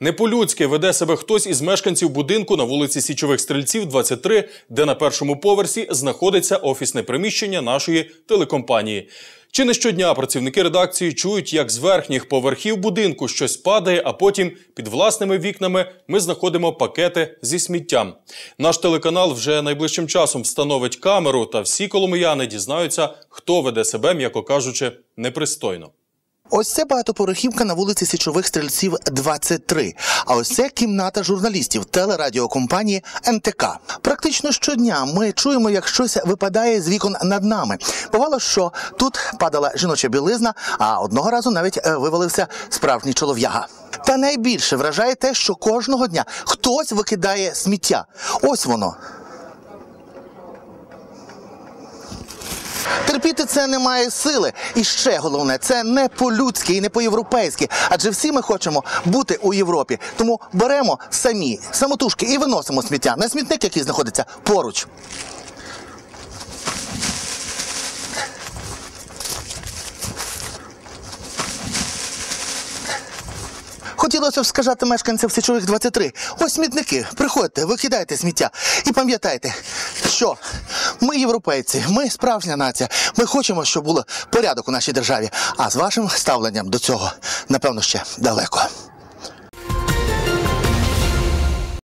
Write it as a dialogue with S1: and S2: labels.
S1: Не по-людськи веде себе хтось із мешканців будинку на вулиці Січових Стрільців, 23, де на першому поверсі знаходиться офісне приміщення нашої телекомпанії. Чи не щодня працівники редакції чують, як з верхніх поверхів будинку щось падає, а потім під власними вікнами ми знаходимо пакети зі сміттям. Наш телеканал вже найближчим часом встановить камеру, та всі коломияни дізнаються, хто веде себе, м'яко кажучи, непристойно.
S2: Ось це багатоповерхівка на вулиці Січових Стрільців, 23. А ось це кімната журналістів телерадіокомпанії НТК. Практично щодня ми чуємо, як щось випадає з вікон над нами. Бувало, що тут падала жіноча білизна, а одного разу навіть е, вивалився справжній чолов'яга. Та найбільше вражає те, що кожного дня хтось викидає сміття. Ось воно. Терпіти це немає сили. І ще головне, це не по-людськи і не по-європейськи. Адже всі ми хочемо бути у Європі. Тому беремо самі самотужки і виносимо сміття на смітник, який знаходиться поруч. Хотілося б сказати мешканцям Січових 23. Ось смітники, приходьте, викидайте сміття. І пам'ятайте, що ми європейці, ми справжня нація. Ми хочемо, щоб було порядок у нашій державі. А з вашим ставленням до цього, напевно, ще далеко.